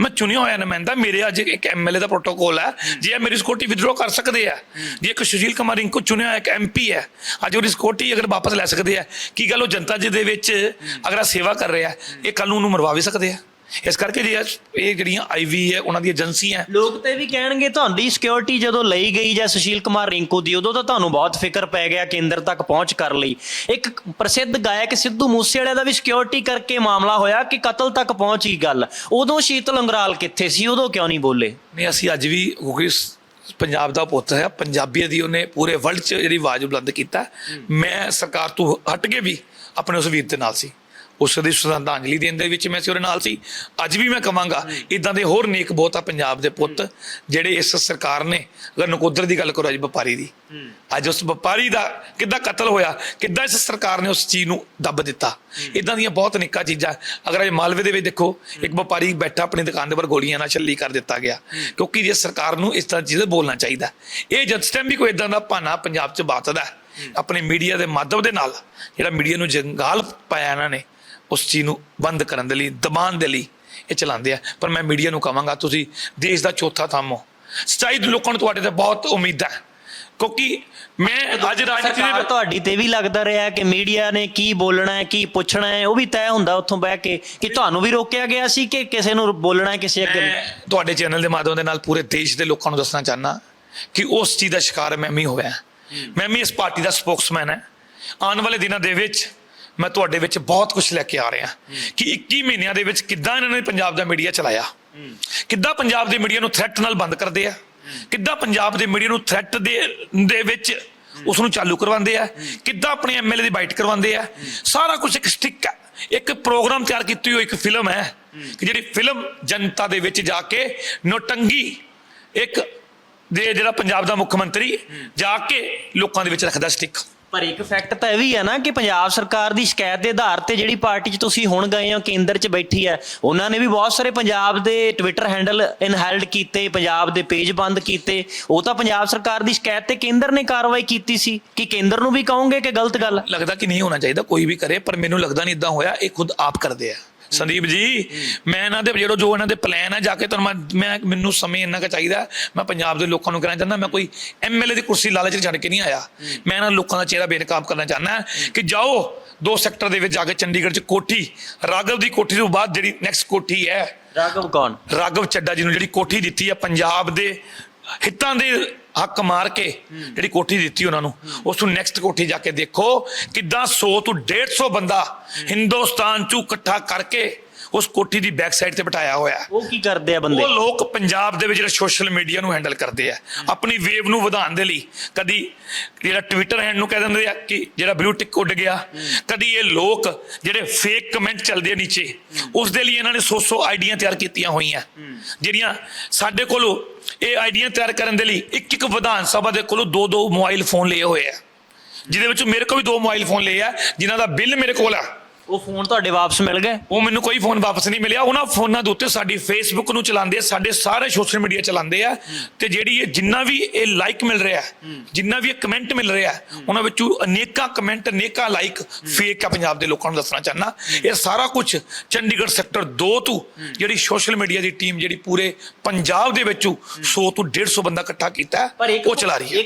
ਮੈਂ ਚੁਣਿਆ ਹੋਇਆ ਨੁਮਾਇੰਦਾ ਮੇਰੇ ਅੱਜ ਇੱਕ ਐਮਐਲਏ ਦਾ ਪ੍ਰੋਟੋਕੋਲ ਹੈ। ਜੇ ਇਹ ਮੇਰੀ ਸਿਕਿਉਰਿਟੀ ਵਿਦਡਰਾ ਕਰ ਸਕਦੇ ਆ, ਜੇ ਇੱਕ ਸੁਸ਼ੀਲ ਕੁਮਾਰ ਰਿੰਕੂ ਚੁਣਿਆ ਹੋਇਆ ਇੱਕ ਐਮਪੀ ਹੈ, ਅੱਜ ਉਹਦੀ ਸਿਕਿਉਰਿਟੀ ਅਗਰ ਵਾਪਸ ਲੈ ਸਕਦੇ ਆ, ਕੀ ਗੱਲ ਉਹ ਜਨਤਾ ਜੀ ਦੇ ਵਿੱਚ ਅਗਰ ਸੇਵਾ ਕਰ ਰਿਹਾ, ਇਹ ਕੱਲ ਨੂੰ ਮਰਵਾ ਵੀ ਸਕਦੇ ਆ? ਇਸ ਕਰਕੇ ਜੇ ਇਹ- ਜਿਹੜੀਆਂ ਆਈਵੀ ਹੈ ਉਹਨਾਂ ਦੀ ਏਜੰਸੀਆਂ ਲੋਕ ਤੇ ਵੀ ਕਹਿਣਗੇ ਤੁਹਾਡੀ ਸਿਕਿਉਰਿਟੀ ਜਦੋਂ ਲਈ ਗਈ ਜਾਂ ਸੁਸ਼ੀਲ ਕੁਮਾਰ ਰਿੰਕੂ ਦੀ ਉਦੋਂ ਤਾਂ ਤੁਹਾਨੂੰ ਬਹੁਤ ਫਿਕਰ ਪੈ ਗਿਆ ਕੇਂਦਰ ਤੱਕ ਪਹੁੰਚ ਕਰ ਲਈ। ਇੱਕ ਪ੍ਰਸਿੱਧ ਗਾਇਕ ਸਿੱਧੂ ਮੂਸੇਵਾਲੇ ਦਾ ਵੀ ਸਿਕਿਉਰਿਟੀ ਕਰਕੇ ਮਾਮਲਾ ਹੋਇਆ ਕਿ ਕਤਲ ਤੱਕ ਪਹੁੰਚੀ ਗੱਲ। ਉਦੋਂ ਸ਼ੀਤਲ ਅੰਗਰਾਲ ਕਿੱਥੇ ਸੀ? ਉਦੋਂ ਕਿਉਂ ਨਹੀਂ ਬੋਲੇ? ਨਹੀਂ ਅਸੀਂ ਅੱਜ ਵੀ ਕਿਉਂਕਿ ਪੰਜਾਬ ਦਾ ਪੁੱਤ ਹੈ ਪੰਜਾਬੀਅਤ ਦੀ ਉਹਨੇ ਪੂਰੇ ਵਰਲਡ 'ਚ ਜਿਹੜੀ ਆਵਾਜ਼ ਬੁਲੰਦ ਕੀਤਾ। ਮੈਂ ਸਰਕਾਰ ਤੋਂ ਹਟ ਕੇ ਵੀ ਆਪਣੇ ਉਸ ਵੀਰ ਦੇ ਨਾਲ ਸੀ। ਉਸ ਦੀ ਸ਼ਰਧਾਂਜਲੀ ਦੇਣ ਦੇ ਵਿੱਚ ਮੈਂ ਸੀ, ਉਹਦੇ ਨਾਲ ਸੀ। ਅੱਜ ਵੀ ਮੈਂ ਕਵਾਂਗਾ ਇਦਾਂ ਦੇ ਹੋਰ ਨੇਕ ਬਹੁਤ ਆ ਪੰਜਾਬ ਦੇ ਪੁੱਤ, ਜਿਹੜੇ ਇਸ ਸਰਕਾਰ ਨੇ ਅਗਰ ਨਕੋਦਰ ਦੀ ਗੱਲ ਕਰੋ ਅੱਜ ਵਪਾਰੀ ਦੀ। ਅੱਜ ਉਸ ਵਪਾਰੀ ਦਾ ਕਿੱਦਾਂ ਕਤਲ ਹੋਇਆ, ਕਿੱਦਾਂ ਇਸ ਸਰਕਾਰ ਨੇ ਉਸ ਚੀਜ਼ ਨੂੰ ਦੱਬ ਦਿੱਤਾ। ਇਦਾਂ ਦੀਆਂ ਬਹੁਤ ਨਿੱਕਾ ਚੀਜ਼ਾਂ। ਅਗਰ ਅੱਜ ਮਾਲਵੇ ਦੇ ਵਿੱਚ ਦੇਖੋ, ਇੱਕ ਵਪਾਰੀ ਬੈਠਾ ਆਪਣੀ ਦੁਕਾਨ ਦੇ ਉੱਪਰ ਗੋਲੀਆਂ ਨਾਲ ਛੱਲੀ ਕਰ ਦਿੱਤਾ ਗਿਆ। ਕਿਉਂਕਿ ਜੇ ਸਰਕਾਰ ਨੂੰ ਇਸ ਤਰ੍ਹਾਂ ਚੀਜ਼ ਬੋਲਣਾ ਚਾਹੀਦਾ। ਇਹ ਜਦ ਟਾਈਮ ਵੀ ਕੋਈ ਇਦਾਂ ਦਾ ਭਾਨਾ ਪੰਜਾਬ 'ਚ ਬਾਤਦਾ ਆਪਣੇ ਮੀਡੀਆ ਦੇ ਮਾਧਵ ਦੇ ਨਾਲ, ਜਿਹੜਾ ਮੀਡੀਆ ਨੂੰ ਜੰਗਾਲ ਪਾਇਆ ਇਹਨਾਂ ਨੇ ਉਸ ਚੀਜ਼ ਨੂੰ ਬੰਦ ਕਰਨ ਦੇ ਲਈ ਦਬਾਉਣ ਦੇ ਲਈ ਇਹ ਚਲਾਉਂਦੇ ਆ। ਪਰ ਮੈਂ ਮੀਡੀਆ ਨੂੰ ਕਹਾਂਗਾ ਤੁਸੀਂ ਦੇਸ਼ ਦਾ ਚੌਥਾ ਥੰਮ ਹੋ। ਸੱਚਾਈ ਦੇ ਲੋਕਾਂ ਨੂੰ ਤੁਹਾਡੇ ਤੇ ਬਹੁਤ ਉਮੀਦ ਹੈ। ਕਿਉਂਕਿ ਮੈਂ ਅੱਜ ਰਾਜਨੀਤੀ ਦੇ ਤੁਹਾਡੀ ਤੇ ਵੀ ਲੱਗਦਾ ਰਿਹਾ ਕਿ ਮੀਡੀਆ ਨੇ ਕੀ ਬੋਲਣਾ ਹੈ ਕੀ ਪੁੱਛਣਾ ਹੈ ਉਹ ਵੀ ਤੈਅ ਹੁੰਦਾ ਉੱਥੋਂ ਬਹਿ ਕੇ ਕਿ ਤੁਹਾਨੂੰ ਵੀ ਰੋਕਿਆ ਗਿਆ ਸੀ ਕਿ ਕਿਸੇ ਨੂੰ ਬੋਲਣਾ ਹੈ ਕਿਸੇ ਅੱਗੇ ਤੁਹਾਡੇ ਚੈਨਲ ਦੇ ਮਾਧਿਅਮ ਦੇ ਨਾਲ ਪੂਰੇ ਦੇਸ਼ ਦੇ ਲੋਕਾਂ ਨੂੰ ਦੱਸਣਾ ਚਾਹਨਾ ਕਿ ਉਸ ਚੀਜ਼ ਦਾ ਸ਼ਿਕਾਰ ਮੈਂ ਵੀ ਹੋਇਆ। ਮੈਂ ਵੀ ਇਸ ਪਾਰਟੀ ਦਾ ਸਪੋਕਸਮੈਨ ਹੈ। ਆਉਣ ਵਾਲੇ ਦਿਨਾਂ ਦੇ ਵਿੱਚ ਮੈਂ ਤੁਹਾਡੇ ਵਿੱਚ ਬਹੁਤ ਕੁਝ ਲੈ ਕੇ ਆ ਰਿਹਾ ਕਿ 21 ਮਹੀਨਿਆਂ ਦੇ ਵਿੱਚ ਕਿੱਦਾਂ ਇਹਨਾਂ ਨੇ ਪੰਜਾਬ ਦਾ ਮੀਡੀਆ ਚਲਾਇਆ? ਕਿੱਦਾਂ ਪੰਜਾਬ ਦੇ ਮੀਡੀਆ ਨੂੰ ਥ੍ਰੈਟ ਨਾਲ ਬੰਦ ਕਰਦੇ ਆ? ਕਿੱਦਾਂ ਪੰਜਾਬ ਦੇ ਮੀਡੀਆ ਨੂੰ ਥ੍ਰੈਟ ਦੇ ਦੇ ਵਿੱਚ ਉਸ ਨੂੰ ਚਾਲੂ ਕਰਵਾਉਂਦੇ ਆ? ਕਿੱਦਾਂ ਆਪਣੇ ਐਮਐਲਏ ਦੀ ਬਾਈਟ ਕਰਵਾਉਂਦੇ ਆ? ਸਾਰਾ ਕੁਝ ਇੱਕ ਸਟਿਕ ਹੈ ਇੱਕ ਪ੍ਰੋਗਰਾਮ ਤਿਆਰ ਕੀਤੀ ਹੋਈ ਇੱਕ ਫਿਲਮ ਹੈ ਕਿ ਜਿਹੜੀ ਫਿਲਮ ਜਨਤਾ ਦੇ ਵਿੱਚ ਜਾ ਕੇ ਨੋਟੰਗੀ ਇੱਕ ਦੇ ਜਿਹੜਾ ਪੰਜਾਬ ਦਾ ਮੁੱਖ ਮੰਤਰੀ ਜਾ ਕੇ ਲੋਕਾਂ ਦੇ ਵਿੱਚ ਰੱਖਦਾ ਸਟਿਕ ਪਰ ਇੱਕ ਫੈਕਟ ਤਾਂ ਇਹ ਵੀ ਹੈ ਨਾ ਕਿ ਪੰਜਾਬ ਸਰਕਾਰ ਦੀ ਸ਼ਿਕਾਇਤ ਦੇ ਆਧਾਰ ਤੇ ਜਿਹੜੀ ਪਾਰਟੀ 'ਚ ਤੁਸੀਂ ਹੁਣ ਗਏ ਹੋ, ਕੇਂਦਰ 'ਚ ਬੈਠੀ ਹੈ, ਉਹਨਾਂ ਨੇ ਵੀ ਬਹੁਤ ਸਾਰੇ ਪੰਜਾਬ ਦੇ ਟਵਿੱਟਰ ਹੈਂਡਲ ਇਨਹੈਲਡ ਕੀਤੇ, ਪੰਜਾਬ ਦੇ ਪੇਜ ਬੰਦ ਕੀਤੇ। ਉਹ ਤਾਂ ਪੰਜਾਬ ਸਰਕਾਰ ਦੀ ਸ਼ਿਕਾਇਤ ਤੇ ਕੇਂਦਰ ਨੇ ਕਾਰਵਾਈ ਕੀਤੀ ਸੀ। ਕਿ ਕੇਂਦਰ ਨੂੰ ਵੀ ਕਹੋਗੇ ਕਿ ਗਲਤ ਗੱਲ? ਲੱਗਦਾ ਕਿ ਨਹੀਂ ਹੋਣਾ ਚਾਹੀਦਾ, ਕੋਈ ਵੀ ਕਰੇ, ਪਰ ਮੈਨੂੰ ਲੱਗਦਾ ਨਹੀਂ ਇਦਾਂ ਹੋਇਆ, ਇਹ ਖੁਦ ਆਪ ਕਰਦੇ ਆ। ਸੰਦੀਪ ਜੀ ਮੈਂ ਇਹਨਾਂ ਦੇ ਜਿਹੜਾ ਜੋ ਇਹਨਾਂ ਦੇ ਪਲਾਨ ਹੈ ਜਾ ਕੇ ਤੁਹਾਨੂੰ ਮੈਂ ਮੈਂ ਮੈਨੂੰ ਸਮੇਂ ਇੰਨਾ ਕੁ ਚਾਹੀਦਾ ਮੈਂ ਪੰਜਾਬ ਦੇ ਲੋਕਾਂ ਨੂੰ ਕਹਿਣਾ ਚਾਹੁੰਦਾ ਮੈਂ ਕੋਈ ਐਮਐਲਏ ਦੀ ਕੁਰਸੀ ਲਾਲਚ 'ਚ ਛੱਡ ਕੇ ਨਹੀਂ ਆਇਆ। ਮੈਂ ਇਹਨਾਂ ਲੋਕਾਂ ਦਾ ਚਿਹਰਾ ਬੇਨਕਾਬ ਕਰਨਾ ਚਾਹੁੰਦਾ ਕਿ ਜਾਓ ਦੋ ਸੈਕਟਰ ਦੇ ਵਿੱਚ ਜਾ ਕੇ ਚੰਡੀਗੜ੍ਹ 'ਚ ਕੋਠੀ ਰਾਘਵ ਦੀ ਕੋਠੀ ਤੋਂ ਬਾਅਦ ਜਿਹੜੀ ਨੈਕਸਟ ਕੋਠੀ ਹੈ ਰਾਘਵ ਕੌਣ? ਰਾਘਵ ਚੱਡਾ ਜੀ ਨੂੰ ਜਿਹੜੀ ਕੋਠੀ ਦਿੱਤੀ ਹੈ ਪੰਜਾਬ ਦੇ ਹਿੱਤਾਂ ਦੇ ਹੱਕ ਮਾਰ ਕੇ ਜਿਹੜੀ ਕੋਠੀ ਦਿੱਤੀ ਉਹਨਾਂ ਨੂੰ, ਉਸ ਨੂੰ ਨੈਕਸਟ ਕੋਠੀ ਜਾ ਕੇ ਦੇਖੋ ਕਿੱਦਾਂ 100 ਤੋਂ 150 ਬੰਦਾ ਹਿੰਦੁਸਤਾਨ ਚੋਂ ਇਕੱਠਾ ਕਰਕੇ ਉਸ ਕੋਠੀ ਦੀ ਬੈਕ ਸਾਈਡ ਤੇ ਬਿਠਾਇਆ ਹੋਇਆ। ਉਹ ਕੀ ਕਰਦੇ ਆ ਬੰਦੇ? ਉਹ ਲੋਕ ਪੰਜਾਬ ਦੇ ਵਿੱਚ ਜਿਹੜਾ ਸੋਸ਼ਲ ਮੀਡੀਆ ਨੂੰ ਹੈਂਡਲ ਕਰਦੇ ਆ। ਆਪਣੀ ਵੇਵ ਨੂੰ ਵਧਾਉਣ ਦੇ ਲਈ ਕਦੀ ਜਿਹੜਾ ਟਵਿੱਟਰ ਹੈਂਡ ਨੂੰ ਕਹਿ ਦਿੰਦੇ ਆ ਕਿ ਜਿਹੜਾ ਬਲੂ ਟਿਕ ਉੱਡ ਗਿਆ। ਕਦੀ ਇਹ ਲੋਕ ਜਿਹੜੇ ਫੇਕ ਕਮੈਂਟ ਚੱਲਦੇ ਆ ਨੀਚੇ ਉਸ ਦੇ ਲਈ ਇਹਨਾਂ ਨੇ 100-100 ਆਈਡੀਆਂ ਤਿਆਰ ਕੀਤੀਆਂ ਹੋਈਆਂ। ਜਿਹੜੀਆਂ ਸਾਡੇ ਕੋਲੋਂ ਇਹ ਆਈਡੀਆਂ ਤਿਆਰ ਕਰਨ ਦੇ ਲਈ ਇੱਕ ਇੱਕ ਵਿਧਾਨ ਸਭਾ ਦੇ ਕੋਲੋਂ ਦੋ ਦੋ ਮੋਬਾਈਲ ਫੋਨ ਲਏ ਹੋਏ ਆ। ਜਿਹਦੇ ਵਿੱਚ ਮੇਰੇ ਕੋਲ ਵੀ ਦੋ ਮੋਬਾਈਲ ਫੋਨ ਲਏ ਆ ਜਿਨ੍ਹਾਂ ਦਾ ਬਿੱਲ ਮੇਰੇ ਕੋਲ ਆ। ਉਹ ਫੋਨ ਤੁਹਾਡੇ ਵਾਪਸ ਮਿਲ ਗਏ? ਉਹ ਮੈਨੂੰ ਕੋਈ ਫੋਨ ਵਾਪਸ ਨਹੀਂ ਮਿਲਿਆ। ਉਹਨਾਂ ਫੋਨਾਂ ਦੇ ਉੱਤੇ ਸਾਡੀ ਫੇਸਬੁੱਕ ਨੂੰ ਚਲਾਉਂਦੇ ਆ ਸਾਡੇ ਸਾਰੇ ਸੋਸ਼ਲ ਮੀਡੀਆ ਚਲਾਉਂਦੇ ਆ। ਤੇ ਜਿਹੜੀ ਇਹ ਜਿੰਨਾ ਵੀ ਇਹ ਲਾਈਕ ਮਿਲ ਰਿਹਾ ਜਿੰਨਾ ਵੀ ਇਹ ਕਮੈਂਟ ਮਿਲ ਰਿਹਾ ਉਹਨਾਂ ਵਿੱਚੋਂ ਅਨੇਕਾਂ ਕਮੈਂਟ ਅਨੇਕਾਂ ਲਾਈਕ ਫੇਕ ਆ ਪੰਜਾਬ ਦੇ ਲੋਕਾਂ ਨੂੰ ਦੱਸਣਾ ਚਾਹਨਾ ਇਹ ਸਾਰਾ ਕੁਝ ਚੰਡੀਗੜ੍ਹ ਸੈਕਟਰ 2 ਤੋਂ ਜਿਹੜੀ ਸੋਸ਼ਲ ਮੀਡੀਆ ਦੀ ਟੀਮ ਜਿਹੜੀ ਪੂਰੇ ਪੰਜਾਬ ਦੇ ਵਿੱਚੋਂ 100 ਤੋਂ 150 ਬੰਦਾ ਇਕੱਠਾ ਕੀਤਾ ਉਹ ਚਲਾ ਰਹੀ ਹੈ।